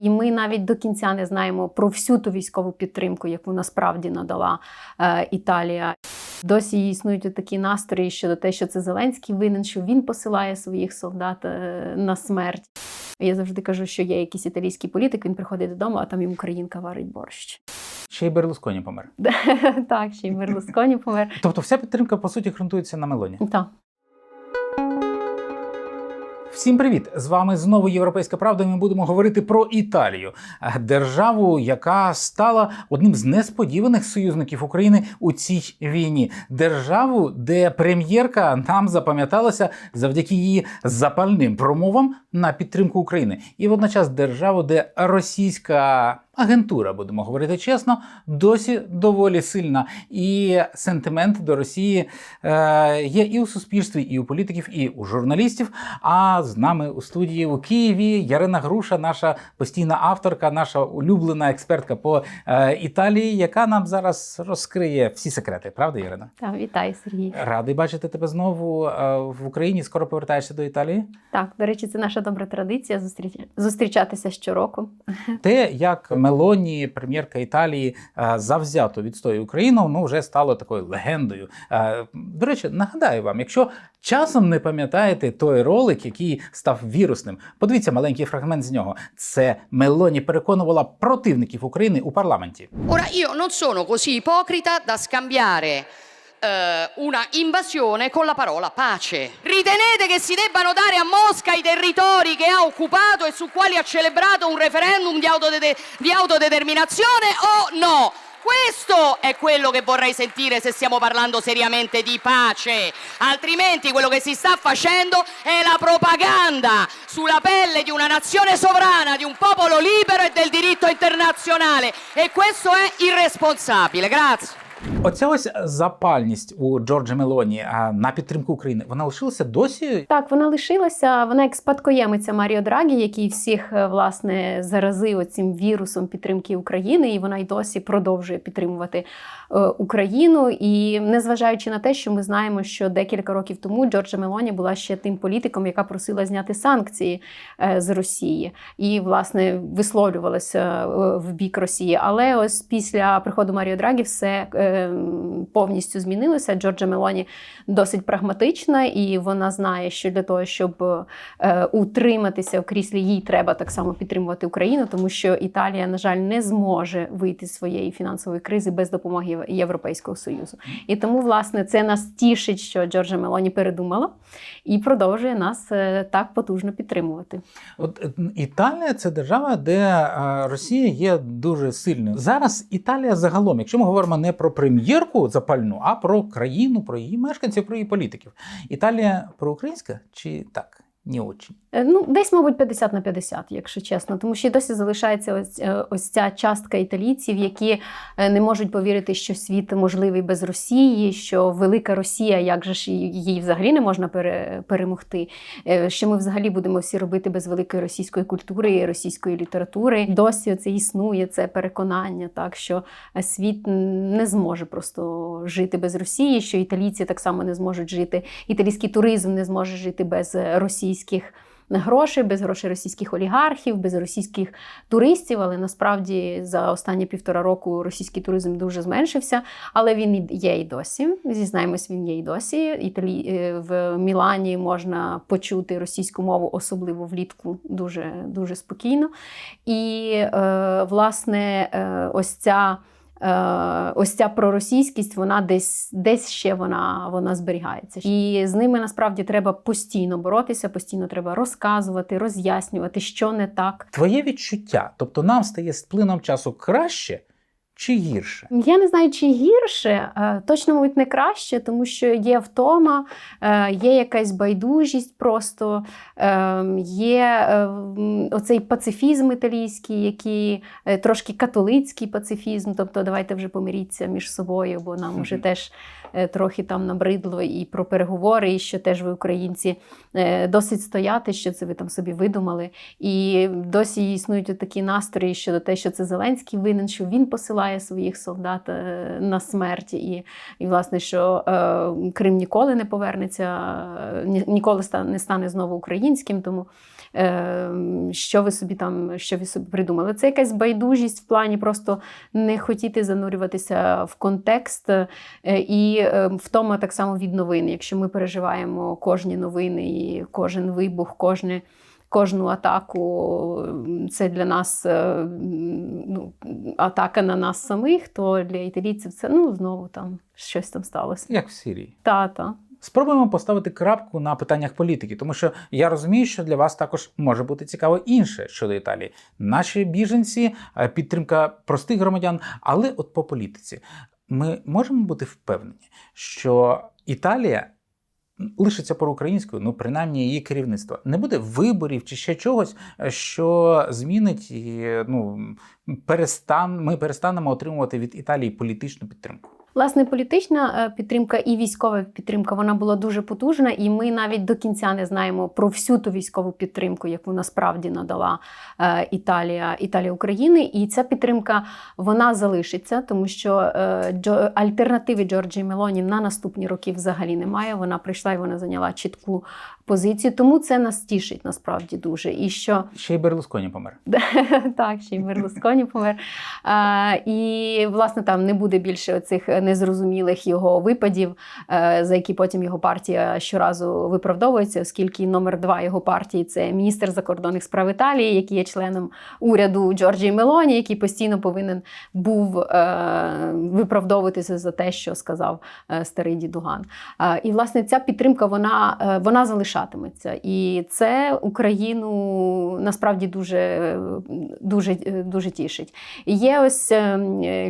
І ми навіть до кінця не знаємо про всю ту військову підтримку, яку насправді надала е, Італія. Досі існують такі настрої щодо те, що це Зеленський винен, що він посилає своїх солдат е, на смерть. Я завжди кажу, що є якийсь італійський політик, він приходить додому, а там йому українка варить борщ. Ще й Берлусконі помер. Так, ще й Берлусконі помер. Тобто вся підтримка, по суті, ґрунтується на Мелоні. Так. Всім привіт! З вами знову Європейська Правда. Ми будемо говорити про Італію, е, державу, яка стала одним з несподіваних союзників України у цій війні. Державу, де прем'єрка нам запам'яталася завдяки її запальним промовам на підтримку України, і водночас державу, де російська. Агентура, будемо говорити чесно, досі доволі сильна. І сентимент до Росії е, є і у суспільстві, і у політиків, і у журналістів. А з нами у студії у Києві Ярина Груша, наша постійна авторка, наша улюблена експертка по е, Італії, яка нам зараз розкриє всі секрети. Правда, Ярина? Так, вітаю, Сергій. Радий бачити тебе знову е, в Україні. Скоро повертаєшся до Італії. Так, до речі, це наша добра традиція зустріч... зустрічатися щороку. Те, як Мелоні, прем'єрка Італії, е, завзято відстоює Україну, ну вже стало такою легендою. Е, До речі, нагадаю вам, якщо часом не пам'ятаєте той ролик, який став вірусним, подивіться маленький фрагмент з нього. Це Мелоні переконувала противників України у парламенті. Ora io non sono così ipocrita da scambiare eh, una invasione con la parola pace. Ritenete che si debbano dare a Mosca i territori che ha occupato e su quali ha celebrato un referendum di, autodede- di autodeterminazione o no? Questo è quello che vorrei sentire se stiamo parlando seriamente di pace. Altrimenti quello che si sta facendo è la propaganda sulla pelle di una nazione sovrana, di un popolo libero e del diritto internazionale. E questo è irresponsabile. Grazie. Оця ось запальність у Джорджа Мелоні на підтримку України вона лишилася досі. Так, вона лишилася. Вона як спадкоємиця Маріо Драгі, який всіх е, власне заразив цим вірусом підтримки України, і вона й досі продовжує підтримувати е, Україну. І незважаючи на те, що ми знаємо, що декілька років тому Джорджа Мелоні була ще тим політиком, яка просила зняти санкції е, з Росії, і власне висловлювалася е, в бік Росії. Але ось після приходу Маріо Драгі все е, повністю змінилося. Джорджа Мелоні досить прагматична, і вона знає, що для того, щоб е, утриматися в кріслі, їй треба так само підтримувати Україну, тому що Італія, на жаль, не зможе вийти з своєї фінансової кризи без допомоги Європейського союзу. І тому, власне, це нас тішить, що Джорджа Мелоні передумала і продовжує нас е, так потужно підтримувати. От е, Італія це держава, де е, Росія є дуже сильною. Зараз Італія загалом, якщо ми говоримо не про прем'єрку запальну, а про країну, про її мешканців, про її політиків. Італія проукраїнська чи так? Не очень. Е, Ну, десь, мабуть, 50 на 50, якщо чесно, тому що досі залишається ось, е, ось ця частка італійців, які е, не можуть повірити, що світ можливий без Росії, що велика Росія, як же ж її взагалі не можна пере, перемогти, що ми взагалі будемо всі робити без великої російської культури і російської літератури. Досі це існує, це переконання, так що світ не зможе просто жити без Росії, що італійці так само не зможуть жити, італійський туризм не зможе жити без е, російських грошей, без грошей російських олігархів, без російських туристів. Але насправді за останні півтора року російський туризм дуже зменшився. Але він є і досі. Зізнаємось, він є і досі. Італі... е, В Мілані можна почути російську мову, особливо влітку, дуже, дуже спокійно. І е, власне, е, ось ця. Е, ось ця проросійськість, вона десь десь ще вона, вона зберігається. І з ними насправді треба постійно боротися, постійно треба розказувати, роз'яснювати, що не так. Твоє відчуття, тобто нам стає з плином часу краще чи гірше? Я не знаю, чи гірше, е, точно, мабуть, не краще, тому що є втома, е, є якась байдужість, просто е, є оцей пацифізм італійський, який трошки католицький пацифізм. Тобто, давайте вже помиріться між собою, бо нам вже теж трохи там набридло і про переговори, і що теж ви, українці, е, досить стояти, що це ви там собі видумали. І досі існують такі настрої щодо те, що це Зеленський винен, що він посилає своїх солдат е, на смерть, і, і власне, що е, Крим ніколи не повернеться, е, ні- ніколи не стане знову українським. Тому е, що ви собі там що ви собі придумали. Це якась байдужість в плані просто не хотіти занурюватися в контекст е, і е, втома так само від новин. Якщо ми переживаємо кожні новини і кожен вибух, кожне. Кожну атаку це для нас е, ну, атака на нас самих, то для італійців це ну знову там щось там сталося. Як в Сирії. Та-та. Спробуємо поставити крапку на питаннях політики, тому що я розумію, що для вас також може бути цікаво інше щодо Італії. Наші біженці, е, підтримка простих громадян, але от по політиці ми можемо бути впевнені, що Італія. Лишиться проукраїнською, ну принаймні її керівництво. Не буде виборів чи ще чогось, е, що змінить і ну перестан. Ми перестанемо отримувати від Італії політичну підтримку. Власне, політична е, підтримка і військова підтримка вона була дуже потужна, і ми навіть до кінця не знаємо про всю ту військову підтримку, яку насправді надала е, Італія Італія України. І ця підтримка вона залишиться, тому що е, альтернативи Джорджії Мелоні на наступні роки взагалі немає. Вона прийшла і вона зайняла чітку позицію. Тому це нас тішить насправді дуже. І що Ще й Берлусконі помер. так, ще й Берлусконі помер. І, власне, там не буде більше цих незрозумілих його випадів, е, за які потім його партія щоразу виправдовується, оскільки номер два його партії це міністр закордонних справ Італії, який є членом уряду Джорджії Мелоні, який постійно повинен був е, виправдовуватися за те, що сказав е, старий дідуган. І, власне, ця підтримка вона, вона залишатиметься. І це Україну насправді дуже, дуже, дуже тішить. І Є ось е,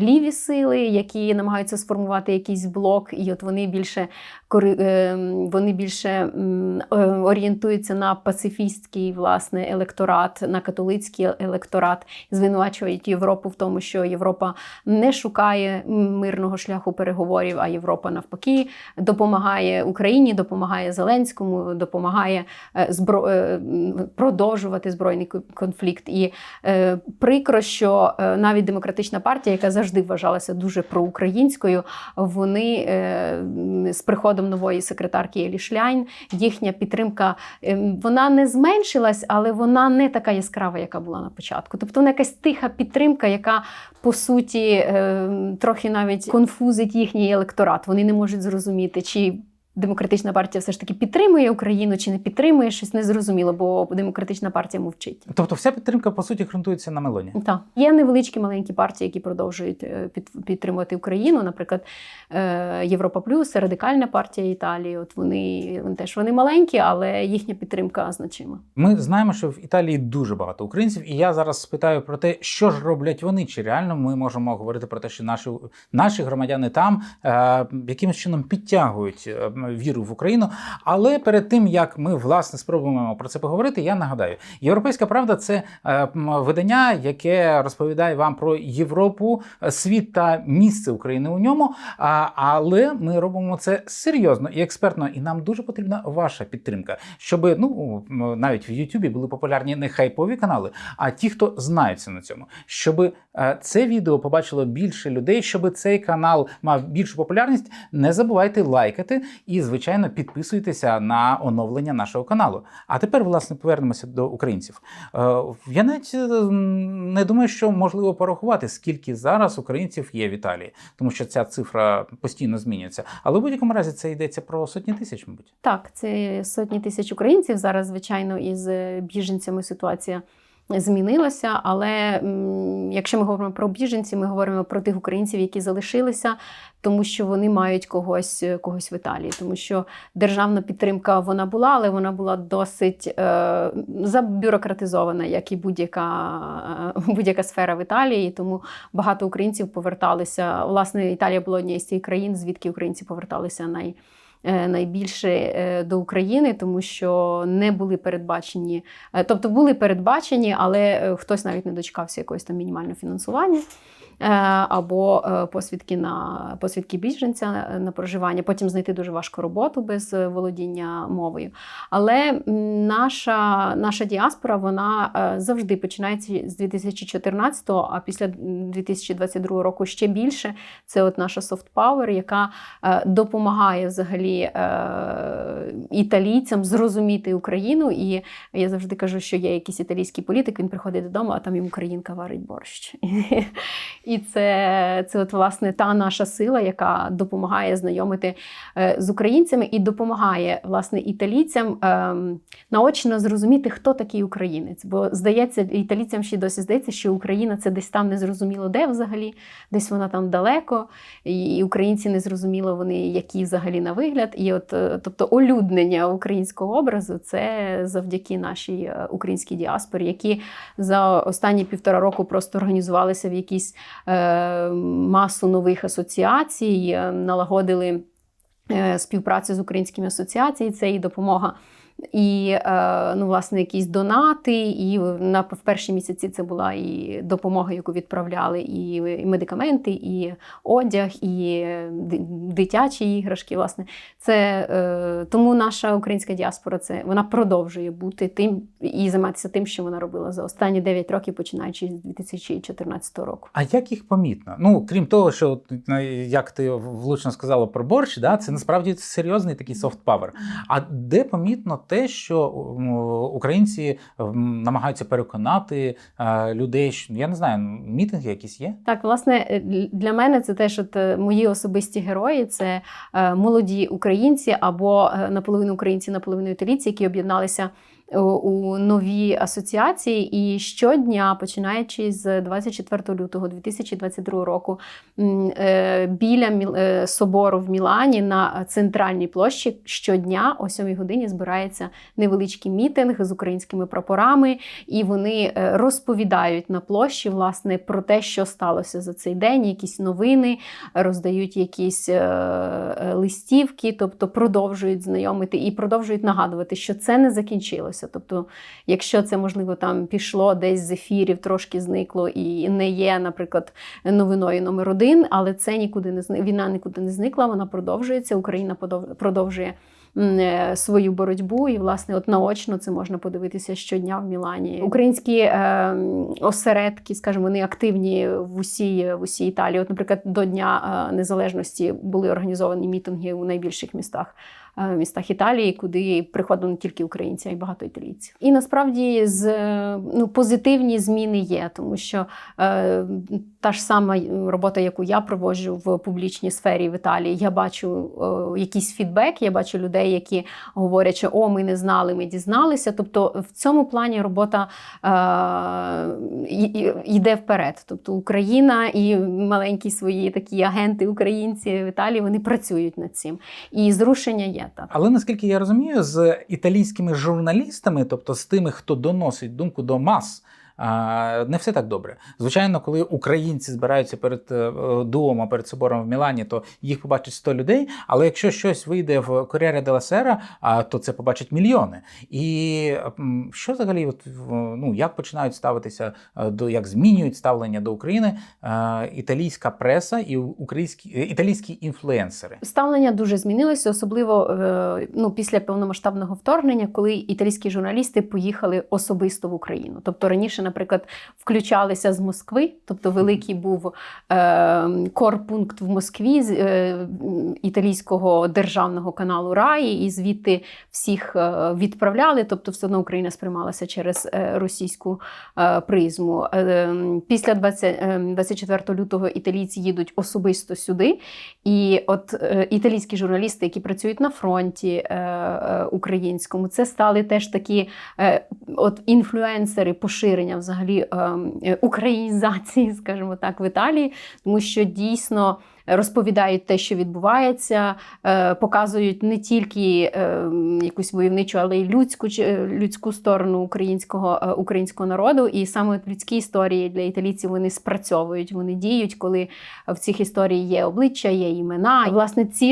ліві сили, які намагаються сформувати якийсь блок, і от вони більше е, вони більше е, орієнтуються на пацифістський власне електорат, на католицький електорат, звинувачують Європу в тому, що Європа не шукає мирного шляху переговорів, а Європа навпаки допомагає Україні, допомагає Зеленському, допомагає е, збро... продовжувати збройний конфлікт. І прикро, що навіть демократична партія, яка завжди вважалася дуже проукраїнською, вони е, з приходом нової секретарки Елі Шляйн, їхня підтримка ем, вона не зменшилась, але вона не така яскрава, яка була на початку. Тобто вона якась тиха підтримка, яка по суті ем, трохи навіть конфузить їхній електорат. Вони не можуть зрозуміти, чи демократична партія все ж таки підтримує Україну, чи не підтримує щось незрозуміло, бо демократична партія мовчить. Тобто, вся підтримка по суті ґрунтується на Мелоні. Так. Є невеличкі маленькі партії, які продовжують е, під, підтримувати Україну. Наприклад, е, Європа Плюс, радикальна партія Італії. От вони, вони теж вони маленькі, але їхня підтримка значима. Ми знаємо, що в Італії дуже багато українців, і я зараз спитаю про те, що ж роблять вони, чи реально ми можемо говорити про те, що наші, наші громадяни там е, якимось чином підтягують е, віру в Україну. Але перед тим як ми власне спробуємо про це поговорити, я нагадаю, Європейська правда це е, видання, яке розповідає вам про Європу, е, світ та місце України у ньому. Але ми робимо це серйозно і експертно, і нам дуже потрібна ваша підтримка, щоб ну навіть в Ютубі були популярні не хайпові канали, а ті, хто знаються на цьому, щоб е, це відео побачило більше людей, щоб цей канал мав більшу популярність. Не забувайте лайкати і, звичайно, підписуйтеся на оновлення нашого каналу. А тепер, власне, повернемося до українців. Е, Я навіть е, не думаю, що можливо порахувати, скільки зараз українців є в Італії, тому що ця цифра постійно змінюється. Але в будь-якому разі це йдеться про сотні тисяч, мабуть. Так, це сотні тисяч українців. Зараз, звичайно, із е, біженцями ситуація змінилася. Але якщо ми говоримо про біженців, ми говоримо про тих українців, які залишилися, тому що вони мають когось, когось в Італії. Тому що державна підтримка вона була, але вона була досить е, забюрократизована, як і будь-яка, е, будь-яка сфера в Італії. Тому багато українців поверталися. Власне, Італія була однією з тих країн, звідки українці поверталися най е, найбільше е, до України, тому що не були передбачені, е, тобто були передбачені, але е, хтось навіть не дочекався якогось там мінімального фінансування. Е, Або е, посвідки на посвідки біженця е, на проживання, потім знайти дуже важко роботу без володіння мовою. Але наша, наша діаспора вона завжди починається з 2014-го, а після 2022 року ще більше. Це от наша soft power, яка допомагає взагалі італійцям зрозуміти Україну. І я завжди кажу, що є якийсь італійський політик, він приходить додому, а там йому українка варить борщ. І це, це от, власне та наша сила, яка допомагає знайомити е, з українцями і допомагає власне італійцям ем, наочно зрозуміти, хто такий українець. Бо здається, італійцям ще досі здається, що Україна це десь там незрозуміло де взагалі, десь вона там далеко, і, українці не зрозуміло вони, які взагалі на вигляд. І от, е, тобто, олюднення українського образу це завдяки нашій е, українській діаспорі, які за останні півтора року просто організувалися в якісь масу нових асоціацій, е, налагодили е, співпрацю з українськими асоціаціями. Це і допомога. І е, ну, власне, якісь донати, і на в перші місяці це була і допомога, яку відправляли, і, і медикаменти, і одяг, і дитячі іграшки. Власне, це е, тому наша українська діаспора це вона продовжує бути тим і займатися тим, що вона робила за останні 9 років, починаючи з 2014 року. А як їх помітно? Ну крім того, що от, як ти влучно сказала про борщ, да, це насправді серйозний такий софт павер. А де помітно те, що українці намагаються переконати е, людей, що я не знаю, мітинги якісь є? Так, власне, е, для мене це теж от е, мої особисті герої. Це молоді українці або наполовину українці, наполовину італійці, які об'єдналися у, у нові асоціації. І щодня, починаючи з 24 лютого 2022 року, е, біля е, собору в Мілані на центральній площі щодня о 7 годині збирається невеличкий мітинг з українськими прапорами, і вони е, розповідають на площі власне про те, що сталося за цей день, якісь новини, роздають якісь е, е, листівки, тобто продовжують знайомити і продовжують нагадувати, що це не закінчилося. Тобто, якщо це можливо там пішло десь з ефірів, трошки зникло і не є, наприклад, новиною номер один, але це нікуди не війна нікуди не зникла, вона продовжується. Україна продовжує е, свою боротьбу, і власне, от наочно це можна подивитися щодня в Мілані. Українські е, осередки, скажімо, вони активні в усій, в усій Італії. От, наприклад, до Дня е, Незалежності були організовані мітинги у найбільших містах. Е, Містах Італії, куди приходили не тільки українці, а й багато італійців. І насправді з ну, позитивні зміни є, тому що е, та ж сама робота, яку я проводжу в публічній сфері в Італії, я бачу е, якийсь фідбек, я бачу людей, які говорять, що о, ми не знали, ми дізналися. Тобто в цьому плані робота е, йде вперед. Тобто Україна і маленькі свої такі агенти українці в Італії вони працюють над цим. І зрушення є так. Але наскільки я розумію, з італійськими журналістами, тобто з тими, хто доносить думку до мас. Не все так добре. Звичайно, коли українці збираються перед е, дуомо, перед собором в Мілані, то їх побачить 100 людей. Але якщо щось вийде в Корєре де ла Сера, то це побачать мільйони. І що взагалі, от, ну як починають ставитися е, до як змінюють ставлення до України е, італійська преса і українські італійські інфлюенсери? Ставлення дуже змінилося, особливо ну, після повномасштабного вторгнення, коли італійські журналісти поїхали особисто в Україну. Тобто раніше, наприклад, включалися з Москви, тобто великий був е, корпункт в Москві з е, італійського державного каналу Раї, і звідти всіх е, відправляли. Тобто, все одно Україна сприймалася через е, російську е, призму. Е, Після 20, е, 24 лютого італійці їдуть особисто сюди. І от е, італійські журналісти, які працюють на фронті е, е, українському, це стали теж такі е, от інфлюенсери поширення взагалі е, е, українізації, скажімо так, в Італії, тому що дійсно. Розповідають те, що відбувається, е, показують не тільки е, якусь войовничу, але й людську людську сторону українського, е, українського народу. І саме людські історії для італійців вони спрацьовують, вони діють, коли в цих історій є обличчя, є імена. І, власне, ці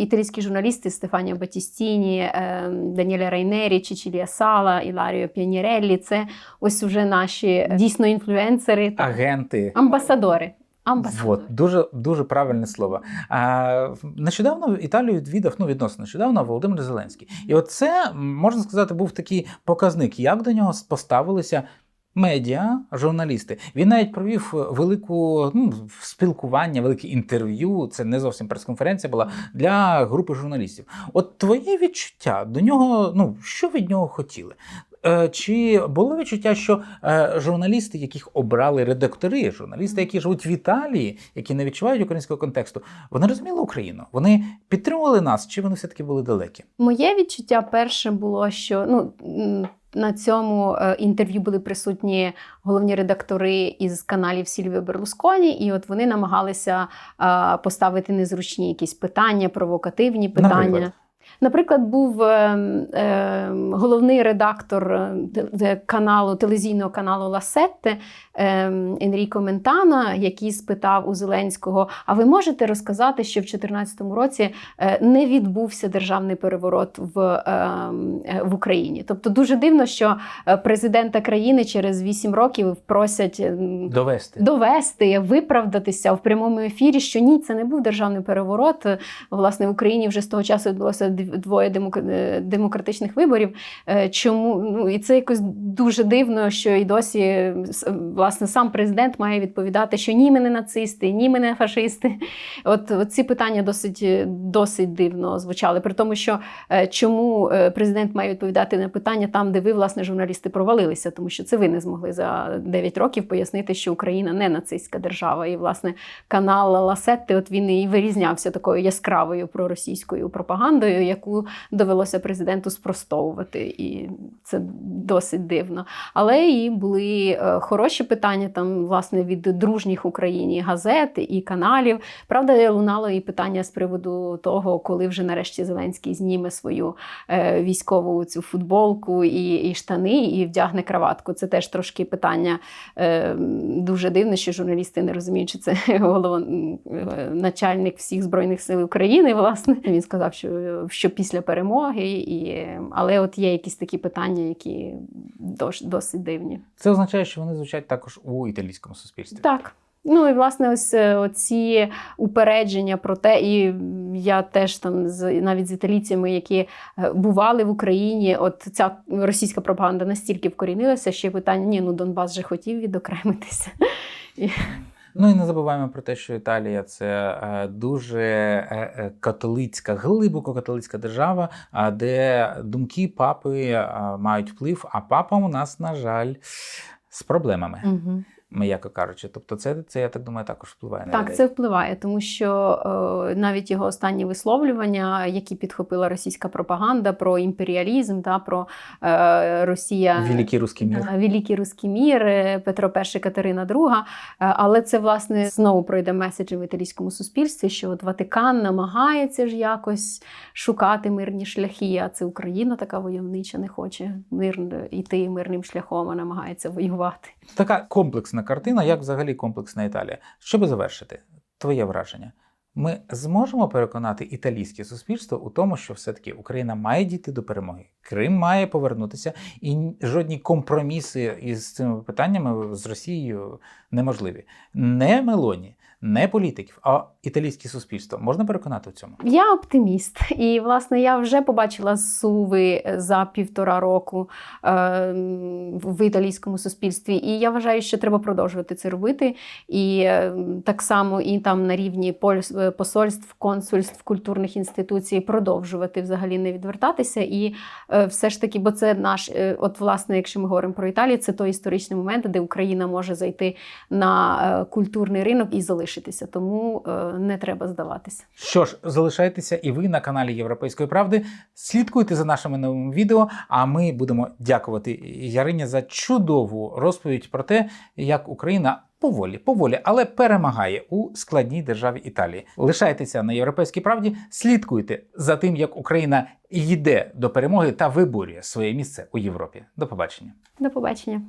італійські журналісти Стефанія Батістіні, Даніеля Райнері, Чичілія Сала, Іларіо Піаніреллі це ось уже наші дійсно інфлюенсери, Агенти. амбасадори. Амбасадори. Вот, дуже дуже правильне слово. А, нещодавно Італію відвідав, ну відносно нещодавно Володимир Зеленський. І от це, можна сказати, був такий показник, як до нього поставилися медіа, журналісти. Він навіть провів велику ну, спілкування, велике інтерв'ю. Це не зовсім прес-конференція була для групи журналістів. От твоє відчуття до нього, ну що від нього хотіли? Е, Чи було відчуття, що е, журналісти, яких обрали редактори, журналісти, які живуть в Італії, які не відчувають українського контексту, вони розуміли Україну? Вони підтримували нас, чи вони все таки були далекі? Моє відчуття перше було, що ну. На цьому е, інтерв'ю були присутні головні редактори із каналів Сільвіо Берлусконі, і от вони намагалися поставити незручні якісь питання, провокативні питання. Наприклад? Наприклад, був е, е, головний редактор е, каналу телевізійного каналу Ласетте е, Енріко Ментана, який спитав у Зеленського: А ви можете розказати, що в 2014 році е, не відбувся державний переворот в, е, е, в Україні? Тобто дуже дивно, що е, президента країни через 8 років просять Довести. довести, виправдатися в прямому ефірі, що ні, це не був державний переворот. Власне, в Україні вже з того часу відбулося двоє е, демократичних виборів. Е, Чому ну і це якось дуже дивно, що і досі власне сам президент має відповідати, що ні, ми не нацисти, ні, ми не фашисти. От, от ці питання досить е, досить дивно звучали. При тому, що е, чому е, президент має відповідати на питання там, де ви, власне, журналісти провалилися, тому що це ви не змогли за 9 років пояснити, що Україна не нацистська держава. І, власне, канал Ласетти, от він і вирізнявся такою яскравою проросійською пропагандою, яку довелося президенту спростовувати. І це досить дивно. Але і були е, хороші питання там, власне, від дружніх Україні газет і каналів. Правда, лунало і питання з приводу того, коли вже нарешті Зеленський зніме свою е, військову цю футболку і, і штани, і вдягне краватку. Це теж трошки питання е, дуже дивне, що журналісти не розуміють, чи це головначальник всіх збройних сил України. Власне, він сказав, що, що після перемоги, і, але от є якісь такі питання, які дос, досить дивні. Це означає, що вони звучать також у італійському суспільстві. Так. Ну і власне, ось е, оці упередження про те, і я теж там з навіть з італійцями, які е, бували в Україні, от ця російська пропаганда настільки вкорінилася, що питання: ні, ну Донбас же хотів відокремитися. Ну і не забуваємо про те, що Італія це е, дуже е, е, католицька, глибоко католицька держава, де думки папи мають вплив, а папа у нас, на жаль, з проблемами, Мгм. М'яко кажучи. Тобто, це, це я так думаю, також впливає на людей. Так, це впливає, тому що е, навіть його останні висловлювання, які підхопила російська пропаганда про імперіалізм та про е, Росія Великий русський мір. Е, Великий Руський мір, е, Петро І, Катерина II. Е, Але це власне знову пройде меседж в італійському суспільстві, що от Ватикан намагається ж якось шукати мирні шляхи. А це Україна така войовнича, не хоче мир йти мирним шляхом, а намагається воювати. Така комплексна картина, як взагалі комплексна Італія. Щоб завершити, твоє враження. Ми зможемо переконати італійське суспільство у тому, що все-таки Україна має дійти до перемоги, Крим має повернутися, і жодні компроміси із цими питаннями з Росією неможливі. Не Мелоні, не політиків, а італійське суспільство можна переконати в цьому. Я оптиміст, і власне я вже побачила зсуви за півтора року е, в італійському суспільстві. І я вважаю, що треба продовжувати це робити. І е, так само і там на рівні е, посольств, консульств, культурних інституцій продовжувати взагалі не відвертатися. І е, все ж таки, бо це наш, е, от власне, якщо ми говоримо про Італію, це той історичний момент, де Україна може зайти на е, культурний ринок і залишитися. Тому е, не треба здаватися. Що ж, залишайтеся і ви на каналі Європейської правди. Слідкуйте за нашими новими відео. А ми будемо дякувати Ярині за чудову розповідь про те, як Україна поволі, поволі, але перемагає у складній державі Італії. Лишайтеся на європейській правді, слідкуйте за тим, як Україна йде до перемоги та виборює своє місце у Європі. До побачення. До побачення.